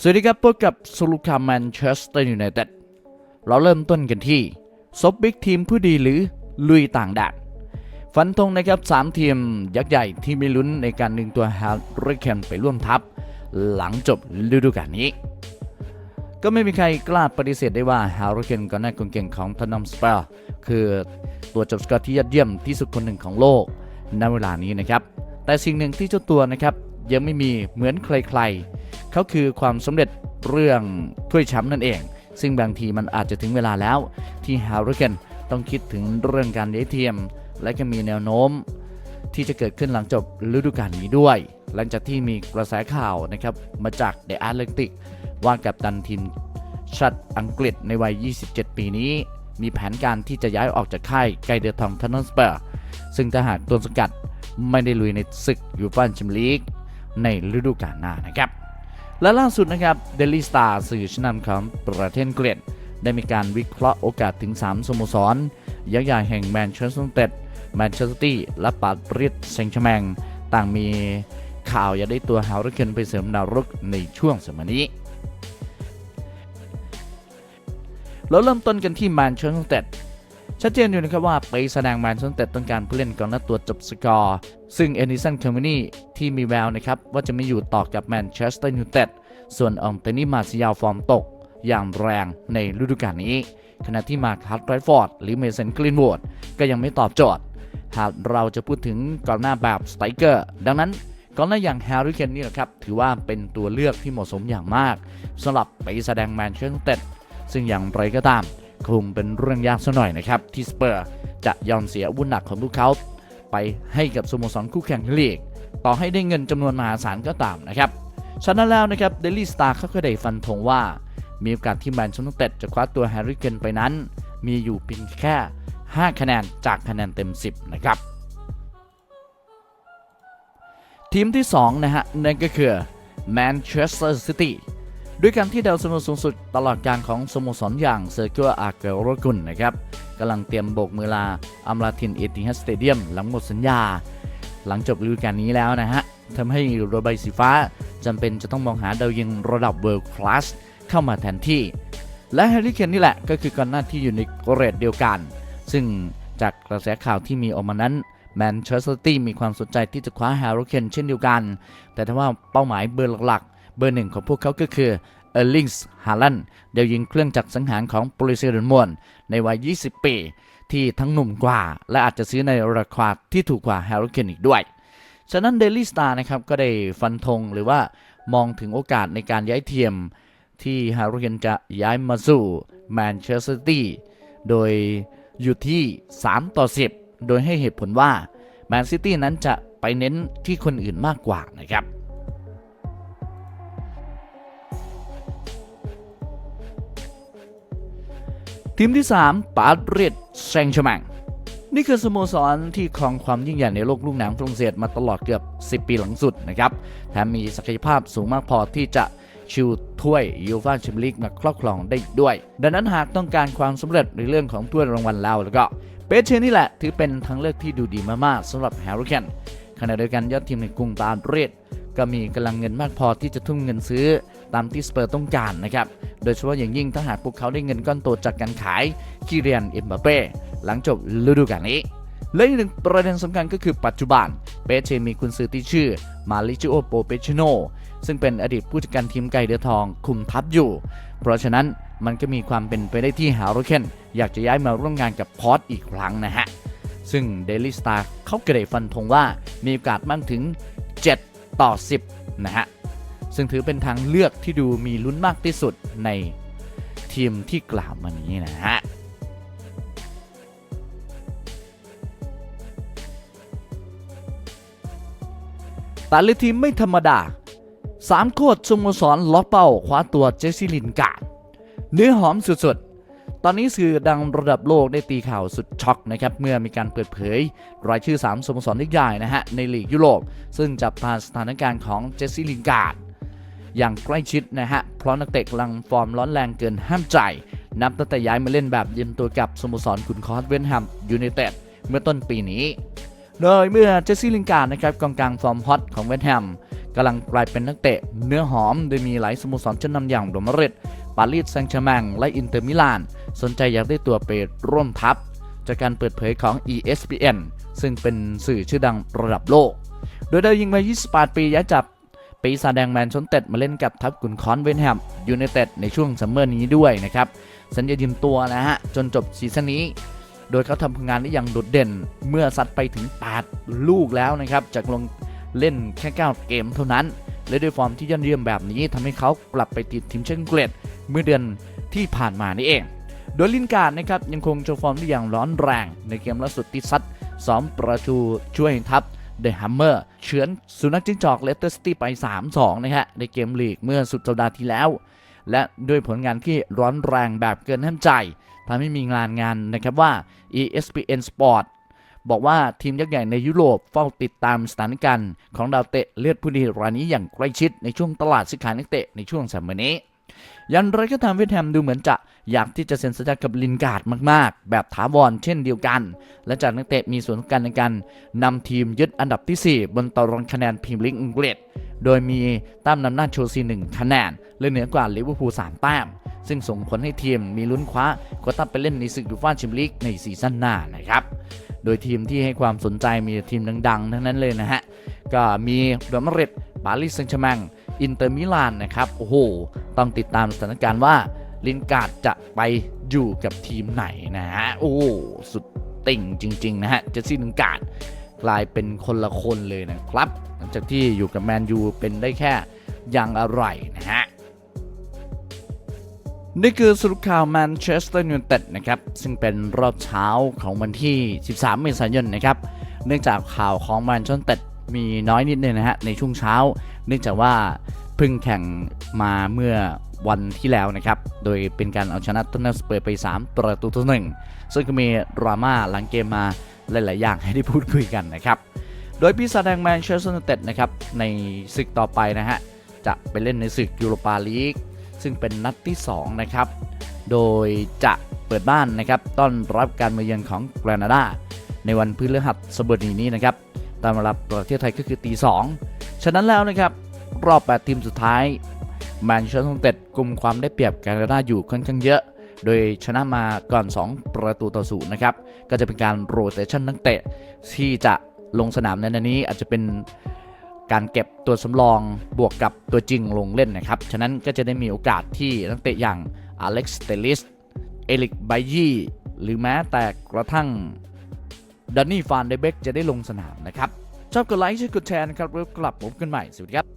สวัสดีครับพบกับสุลุคาแมนเชสเตอร์ยูไนเต็ดเราเริ่มต้นกันที่ซบบิ๊กทีมผู้ดีหรือลุยต่างแดนฟันธงนะครับ 3 ทีมยักษ์ใหญ่ที่มีลุ้นในการดึงตัวแฮร์รี่เคนไปร่วมทัพ หลังจบฤดูกาลนี้ ก็ไม่มีใครกล้าปฏิเสธได้ว่าแฮร์รี่เคนก็น่ากองเก่งของทนอมสเปอร์คือตัวจบสกอร์ที่ยอดเยี่ยมที่สุดคนหนึ่งของโลกณเวลานี้นะครับ แต่สิ่งหนึ่งที่เจ้าตัวนะครับยังไม่มีเหมือนใครๆ เขาคือความสำเร็จเรื่องถ้วยแชมป์นั่นเอง ซึ่งบางทีมันอาจจะถึงเวลาแล้วที่ฮร์รี่เคนต้องคิดถึงเรื่องการย้ายทีมและก็มีแนวโน้ม ที่จะเกิดขึ้นหลังจบฤดูกาลนี้ด้วย หลังจากที่มีกระแสข่าวนะครับมาจากเดอะแอตเลติกว่ากับตันทีมชาติอังกฤษในวัย 27 ปีนี้ มีแผนการที่จะย้ายออกจากค่ายไกเดอร์ทองทันนสเปอร์ซึ่งถ้าหากต้นสกัดไม่ได้ลุยในศึกยูฟ่าแชมเปี้ยนลีกในฤดูกาลหน้านะครับ และล่าสุดนะครับเดลิสตาร์สื่อชั้นนำของประเทศอังกฤษได้มีการวิเคราะห์โอกาสถึง 3 สโมสร ยักษ์ใหญ่แห่งแมนเชสเตอร์ยูไนเต็ดแมนเชสเตอร์ซิตี้และปารีสแซงต์แชร์แมงต่างมีข่าวอยากได้ตัวฮาวร์เคนไปเสริมดาวรุกในช่วงสมัยนี้ เราเริ่มต้นกันที่แมนเชสเตอร์ยูไนเต็ด ชัดเจนอยู่นะครับว่าไปแสดงแมนเชสเตอร์ต้องการผู้เล่นกองหน้าตัวจบสกอร์ ซึ่งเอนิสันเคอมมินีที่มีแววนะครับว่าจะไม่อยู่ต่อกับแมนเชสเตอร์ยูไนเต็ดส่วนอองเตนี่มาซิยาวฟอร์มตกอย่างแรงในฤดูกาลนี้ ขณะที่มาร์คฮัตไรฟอร์ดหรือเมสันกลินวูดก็ยังไม่ตอบโจทย์ หากเราจะพูดถึงกองหน้าแบบสไตรเกอร์ดังนั้นกองหน้าอย่างแฮร์รี่เคนนี่แหละครับถือว่าเป็นตัวเลือกที่เหมาะสมอย่างมากสำหรับไปแสดงแมนเชสเตอร์ยูไนเต็ดซึ่งอย่างไรก็ตาม คงเป็นเรื่องยากซะหน่อยนะครับ ที่สเปอร์จะยอมเสียอาวุธหนักของพวกเขา ไปให้กับสโมสรคู่แข่งในลีก ต่อให้ได้เงินจำนวนมหาศาลก็ตามนะครับฉะนั้นแล้วนะครับเดลี่สตาร์เขาก็ได้ฟันธงว่า มีโอกาสที่แมนเชสเตอร์เต็ดจะคว้าตัวแฮร์รี่เคนไปนั้น มีอยู่เพียงแค่ 5 คะแนนจากคะแนนเต็ม 10 นะครับ ทีมที่ 2 นะฮะนั่นก็คือแมนเชสเตอร์ซิตี้ ด้วยการที่ดาวซันโวสูงสุดตลอดการของสโมสรอย่างเซอร์เกียอาเกโรกุนนะครับกำลังเตรียมโบกมือลาอัมลาทินเอติฮัสสเตเดียมหลังหมดสัญญา หลังจบฤดูกาลนี้แล้วนะฮะทำให้โรใบสีฟ้าจำเป็นจะต้องมองหาดาวยิงระดับเวิลด์คลาสเข้ามาแทนที่ และแฮร์รี่เคนนี่แหละก็คือกอนหน้าที่อยู่ในเกรดเดียวกัน ซึ่งจากกระแสข่าวที่มีออกมานั้นแมนเชสเตอร์ตี้มีความสนใจที่จะคว้าแฮร์รี่เคนเช่นเดียวกัน แต่ถ้าว่าเป้าหมายเบอร์หลักๆ เบอร์หนึ่งของพวกเขาก็คือเออร์ลิงส์ฮาลันเดยวยิงเครื่องจักรสังหารของโปรลิเซียดนมวนในวัย 20 ปี ที่ทั้งหนุ่มกว่า และอาจจะซื้อในราคาที่ถูกกว่าแฮร์รี่เคนอีกด้วย ฉะนั้นเดลี่สตาร์นะครับก็ได้ฟันธงหรือว่ามองถึงโอกาสในการย้ายเทียมที่ฮารุเคนจะย้ายมาสู่แมนเชสเตอร์ซิตี้โดยอยู่ที่ 3 ต่อ 10 โดยให้เหตุผลว่าแมนซิตี้นั้นจะไปเน้นที่คนอื่นมากกว่านะครับ ทีมที่ 3 ปาดริดแซงต์แชร์แมงนี่คือสโมสรที่ครองความยิ่งใหญ่ในโลกลูกหนังฝรั่งเศสมาตลอดเกือบ 10 ปีหลังสุดนะครับแถมมีศักยภาพสูงมากพอที่จะชิวถ้วยยูฟ่าแชมเปี้ยนลีกมาครอบครองได้ด้วย ดังนั้นหากต้องการความสำเร็จในเรื่องของถ้วยรางวัลแล้วแล้วก็เปเชนี่แหละ ถือเป็นทางเลือกที่ดูดีมากๆสำหรับแฮร์รี่เคนขณะเดียวกันยอดทีมในกรุงปารีส ก็มีกำลังเงินมากพอที่จะทุ่มเงินซื้อตามที่สเปอร์ต้องการนะครับ โดยเฉพาะอย่างยิ่งถ้าหากพวกเขาได้เงินก้อนโตจากการขายคิเรียนเอ็มบัปเป้หลังจบฤดูกาลนี้ และอีกหนึ่งประเด็นสำคัญก็คือปัจจุบันเปเชมีคุณซื้อที่ชื่อมาริจิโอโปเปชิโนซึ่งเป็นอดีตผู้จัดการทีมไก่เดือทองคุมทัพอยู่ เพราะฉะนั้นมันก็มีความเป็นไปได้ที่ฮาร์โรเคนอยากจะย้ายมาร่วมงานกับพอตอีกครั้งนะฮะ ซึ่ง Daily Star เขากระเดฟันธงว่ามีโอกาสมากถึง ต่อ 10 นะฮะ ซึ่งถือเป็นทางเลือกที่ดูมีลุ้นมากที่สุดในทีมที่กล่าวมานี้นะฮะแต่ละทีมไม่ธรรมดาสามโคตรสโมสรล็อกเป้าคว้าตัวเจสซี่ลินการ์ดเนื้อหอมสุดๆ ตอนนี้สื่อดังระดับโลกได้ตีข่าวสุดช็อกนะครับเมื่อมีการเปิดเผย รายชื่อ 3สโมสรที่ใหญ่นะฮะในลีกยุโรป ซึ่งจับตาสถานการณ์ของเจสซี่ลินการ์ดอย่างใกล้ชิดนะฮะ เพราะนักเตะกำลังฟอร์มร้อนแรงเกินห้ามใจ นับตั้งแต่ย้ายมาเล่นแบบเย็นตัวกับสโมสรขุนคอสเวนแฮมยูไนเต็ดเมื่อต้นปีนี้ โดยเมื่อเจสซี่ลินการ์ดนะครับกองกลางฟอร์มฮอตของเวสต์แฮมกำลังกลายเป็นนักเตะเนื้อหอมโดยมีหลายสโมสรชั้นนำอย่างโรมาริด ปารีสแซงต์แชร์แมงและอินเตอร์มิลาน สนใจอยากได้ตัวไปร่วมทัพ จากการเปิดเผยของ ESPN ซึ่งเป็นสื่อชื่อดังระดับโลก โดยได้ยิงมา28 ปีย้ายจากปีศาแดงแมนชนเต็ดมาเล่นกับทัพกุนคอนเวนแฮมยูไนเต็ดในช่วงซัมเมอร์นี้ด้วยนะครับ สัญญายืมตัวนะฮะ จนจบซีซั่นนี้ โดยเขาทำผลงานได้อย่างโดดเด่น เมื่อซัดไปถึง 8 ลูกแล้วนะครับ จากลงเล่นแค่ 9 เกมเท่านั้น และด้วยฟอร์มที่ยอดเยี่ยมแบบนี้ทำให้เขากลับไปติดทีมเชนเกรดเมื่อเดือนที่ผ่านมานี่เอง โดยลินการ์ดนะครับยังคงโชว์ฟอร์มได้อย่างร้อนแรง ในเกมล่าสุดที่ซัด2ประตูช่วยทัพเดอะฮัมเมอร์เฉือนสุนัขจิ้งจอกเลสเตอร์ซิตี้ไป 3-2 นะฮะในเกมลีกเมื่อสุดสัปดาห์ที่แล้ว และด้วยผลงานที่ร้อนแรงแบบเกินห้ามใจทำให้มีงานงานนะครับว่า ESPN Sport บอกว่าทีมยักษ์ใหญ่ในยุโรปเฝ้าติดตามสถานการณ์ของดาวเตะเลือดผู้ดีรายนี้อย่างใกล้ชิดในช่วงตลาดซื้อขายนักเตะในช่วงสัปดาห์นี้ยันไรก็ตามเวทแฮมดูเหมือนจะอยากที่จะเซ็นสัญญากับลินการ์ดมากๆ แบบถาวรเช่นเดียวกัน และจากนักเตะมีส่วนสำคัญในการนำทีมยึดอันดับที่ 4 บนตารางคะแนนพรีเมียร์ลีกอังกฤษ โดยมีต้มนำหน้าเชลซี1คะแนนและเหนือกว่าลิเวอร์พูล3แต้ม ซึ่งส่งผลให้ทีมมีลุ้นคว้าโควต้าไปเล่นในศึกยูฟ่าแชมเปี้ยนลีกในซีซั่นหน้านะครับ โดยทีมที่ให้ความสนใจมีทีมดังๆ ทั้งนั้นเลยนะฮะ ก็มีเรอัลมาริดปารีสแซงต์แชร์แมงอินเตอร์มิลานนะครับ โอ้โห ต้องติดตามสถานการณ์ว่าลินการ์ดจะไปอยู่กับทีมไหนนะฮะ โอ้สุดติ่งจริง ๆ นะฮะ เจสซี่ลินการ์ดกลายเป็นคนละคนเลยนะครับ หลังจากที่อยู่กับแมนยูเป็นได้แค่ย่างอะไรนะฮะ นี่คือสรุปข่าวแมนเชสเตอร์ยูไนเต็ดนะครับ ซึ่งเป็นรอบเช้าของวันที่ 13 เมษายนนะครับ เนื่องจากข่าวของแมนเชสเตอร์มีน้อยนิดนึงนะฮะในช่วงเช้า เนื่องจากว่าเพิ่งแข่งมาเมื่อวันที่แล้วนะครับ โดยเป็นการเอาชนะตแนมสเปอร์ไป 3 ประตูต่อหนึ่งซึ่งก็มีดราม่าหลังเกมมาหลาย ๆ อย่างให้ได้พูดคุยกันนะครับ โดยปีศาจแดงแมนเชสเตอร์ยูไนเต็ดนะครับในศึกต่อไปนะฮะจะไปเล่นในศึกยูโรปาลีก ซึ่งเป็นนัดที่2นะครับโดยจะเปิดบ้านนะครับต้อนรับการมาเยือนของแคนาดาในวันพฤหัสบดีนี้นะครับตามเวลาประเทศไทยก็คือตีสองฉะนั้นแล้วนะครับรอบ 8 ทีมสุดท้ายแมนเชสเตอร์ยูไนเต็ดกลุ่มความได้เปรียบแคนาดาอยู่ค่อนข้างเยอะ โดยชนะมาก่อน 2 ประตูต่อศูนย์นะครับ ก็จะเป็นการโรเตชันนักเตะที่จะลงสนามในนัดนี้อาจจะเป็น การเก็บตัวสำรองบวกกับตัวจริงลงเล่นนะครับ ฉะนั้นก็จะได้มีโอกาสที่นักเตะอย่างอเล็กซ์เตลิส เอลิกไบยี่หรือแม้แต่กระทั่งดันนี่ฟานเดเบกจะได้ลงสนามนะครับ ชอบกดไลค์ช่วยกดแชร์นะครับแล้วกลับพบกันใหม่ สวัสดีครับ